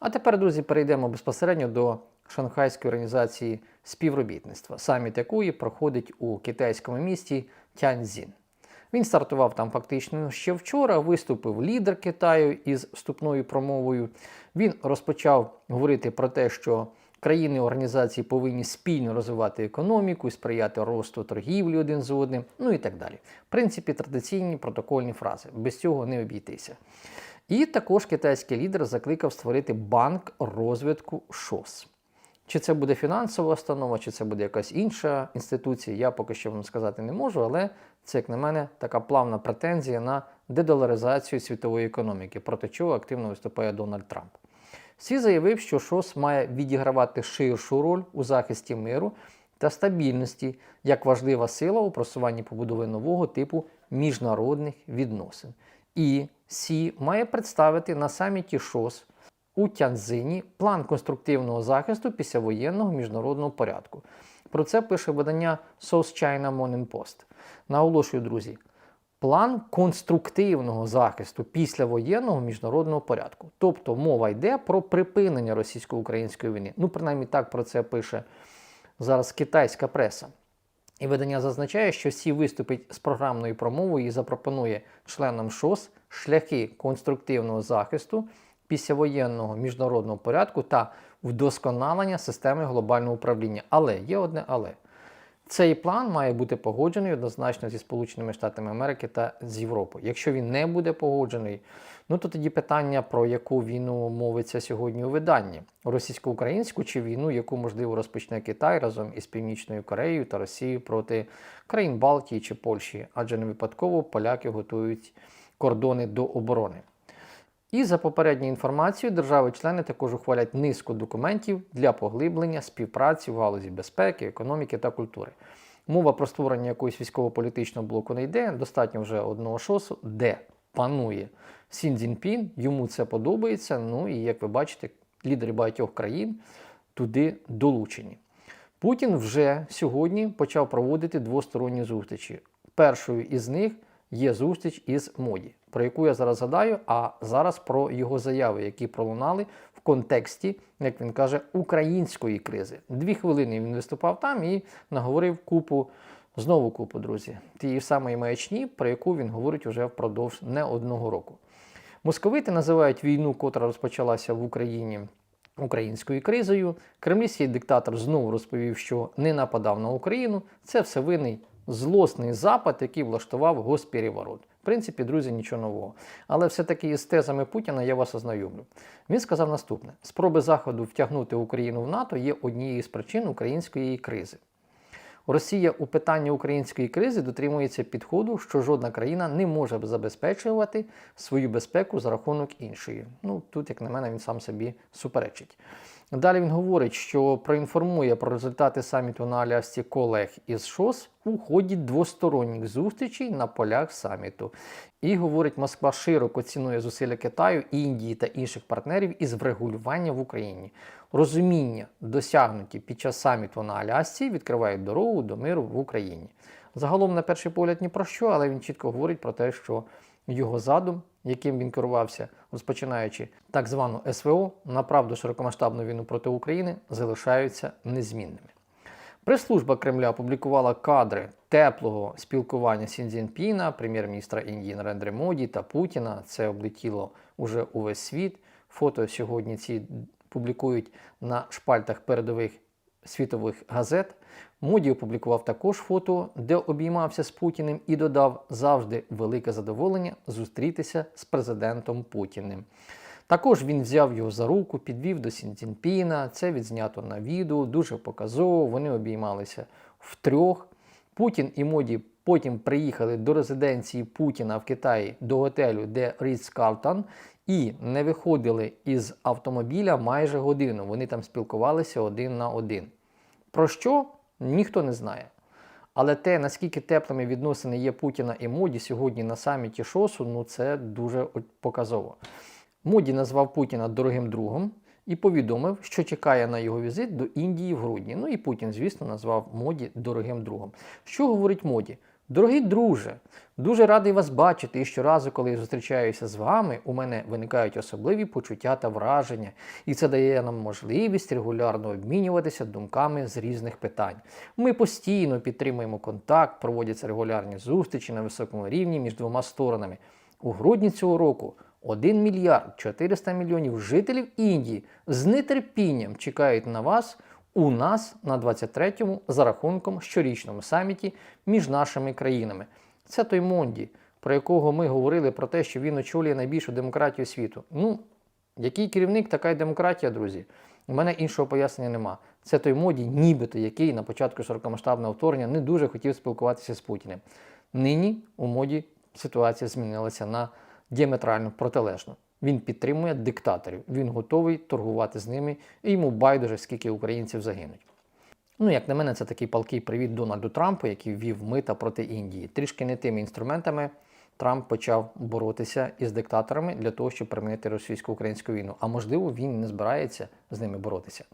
А тепер, друзі, перейдемо безпосередньо до Шанхайської організації співробітництва, саміт якої проходить у китайському місті Тяньцзін. Він стартував там фактично ще вчора, виступив лідер Китаю із вступною промовою. Він розпочав говорити про те, що країни організації повинні спільно розвивати економіку, і сприяти росту торгівлі один з одним, ну і так далі. В принципі, традиційні протокольні фрази. Без цього не обійтися. І також китайський лідер закликав створити банк розвитку ШОС. Чи це буде фінансова установа, чи це буде якась інша інституція, я поки що вам сказати не можу, але це, як на мене, така плавна претензія на дедоларизацію світової економіки, проти чого активно виступає Дональд Трамп. Сі заявив, що ШОС має відігравати ширшу роль у захисті миру та стабільності як важлива сила у просуванні побудови нового типу міжнародних відносин. І Сі має представити на саміті ШОС у Тяньцзині план конструктивного захисту післявоєнного міжнародного порядку. Про це пише видання South China Morning Post. Наголошую, друзі, план конструктивного захисту післявоєнного міжнародного порядку. Тобто мова йде про припинення російсько-української війни. Ну, принаймні так про це пише зараз китайська преса. І видання зазначає, що Сі виступить з програмною промовою і запропонує членам ШОС шляхи конструктивного захисту післявоєнного міжнародного порядку та вдосконалення системи глобального управління. Але є одне але. Цей план має бути погоджений однозначно зі Сполученими Штатами Америки та з Європою. Якщо він не буде погоджений, ну то тоді питання, про яку війну мовиться сьогодні у виданні: російсько-українську чи війну, яку можливо розпочне Китай разом із Північною Кореєю та Росією проти країн Балтії чи Польщі, адже не випадково поляки готують кордони до оборони. І за попередньою інформацією, держави-члени також ухвалять низку документів для поглиблення співпраці в галузі безпеки, економіки та культури. Мова про створення якогось військово-політичного блоку не йде. Достатньо вже одного шосу, де панує Сін Цзіньпін, йому це подобається. Ну і як ви бачите, лідери багатьох країн туди долучені. Путін вже сьогодні почав проводити двосторонні зустрічі. Першою із них є зустріч із Моді, про яку я зараз згадаю, а зараз про його заяви, які пролунали в контексті, як він каже, української кризи. Дві хвилини він виступав там і наговорив купу, знову купу, друзі, тієї самої маячні, про яку він говорить уже впродовж не одного року. Московити називають війну, котра розпочалася в Україні. Українською кризою кремлівський диктатор знову розповів, що не нападав на Україну. Це все винний злосний запад, який влаштував госпереворот. В принципі, друзі, нічого нового. Але все-таки із тезами Путіна я вас ознайомлю. Він сказав наступне: спроби Заходу втягнути Україну в НАТО є однією з причин української кризи. Росія у питанні української кризи дотримується підходу, що жодна країна не може забезпечувати свою безпеку за рахунок іншої. Ну тут, як на мене, він сам собі суперечить. Далі він говорить, що проінформує про результати саміту на Алясці колег із ШОС у ході двосторонніх зустрічей на полях саміту. І говорить, Москва широко цінує зусилля Китаю, Індії та інших партнерів із врегулювання в Україні. Розуміння, досягнуті під час саміту на Алясці, відкривають дорогу до миру в Україні. Загалом, на перший погляд, ні про що, але він чітко говорить про те, що його задум, яким він керувався, розпочинаючи так звану СВО, направду широкомасштабну війну проти України, залишаються незмінними. Прес-служба Кремля опублікувала кадри теплого спілкування Сінзінпіна, прем'єр-міністра Індії Нарендри Моді та Путіна. Це облетіло уже увесь світ. Фото сьогодні ці публікують на шпальтах передових світових газет. Моді опублікував також фото, де обіймався з Путіним і додав завжди велике задоволення зустрітися з президентом Путіним. Також він взяв його за руку, підвів до Сінцінпіна. Це відзнято на відео, дуже показово. Вони обіймалися втрьох. Путін і Моді потім приїхали до резиденції Путіна в Китаї до готелю, де Ріц Картон, і не виходили із автомобіля майже годину. Вони там спілкувалися один на один. Про що ніхто не знає. Але те, наскільки теплими відносини є Путіна і Моді сьогодні на саміті Шосу, ну це дуже показово. Моді назвав Путіна дорогим другом і повідомив, що чекає на його візит до Індії в грудні. Ну і Путін, звісно, назвав Моді дорогим другом. Що говорить Моді? Дорогий друже, дуже радий вас бачити, і щоразу, коли я зустрічаюся з вами, у мене виникають особливі почуття та враження, і це дає нам можливість регулярно обмінюватися думками з різних питань. Ми постійно підтримуємо контакт, проводяться регулярні зустрічі на високому рівні між двома сторонами. У грудні цього року 1 мільярд 400 мільйонів жителів Індії з нетерпінням чекають на вас у нас на 23-му за рахунком щорічному саміті між нашими країнами. Це той Монді, про якого ми говорили про те, що він очолює найбільшу демократію світу. Ну, який керівник, така й демократія, друзі. У мене іншого пояснення нема. Це той моді, нібито який на початку широкомасштабного вторгнення не дуже хотів спілкуватися з Путіним. Нині у моді ситуація змінилася на діаметрально протилежну. Він підтримує диктаторів, він готовий торгувати з ними, і йому байдуже, скільки українців загинуть. Ну, як на мене, це такий палкий привіт Дональду Трампу, який ввів мита проти Індії. Трішки не тими інструментами Трамп почав боротися із диктаторами для того, щоб примінити російсько-українську війну. А можливо, він не збирається з ними боротися.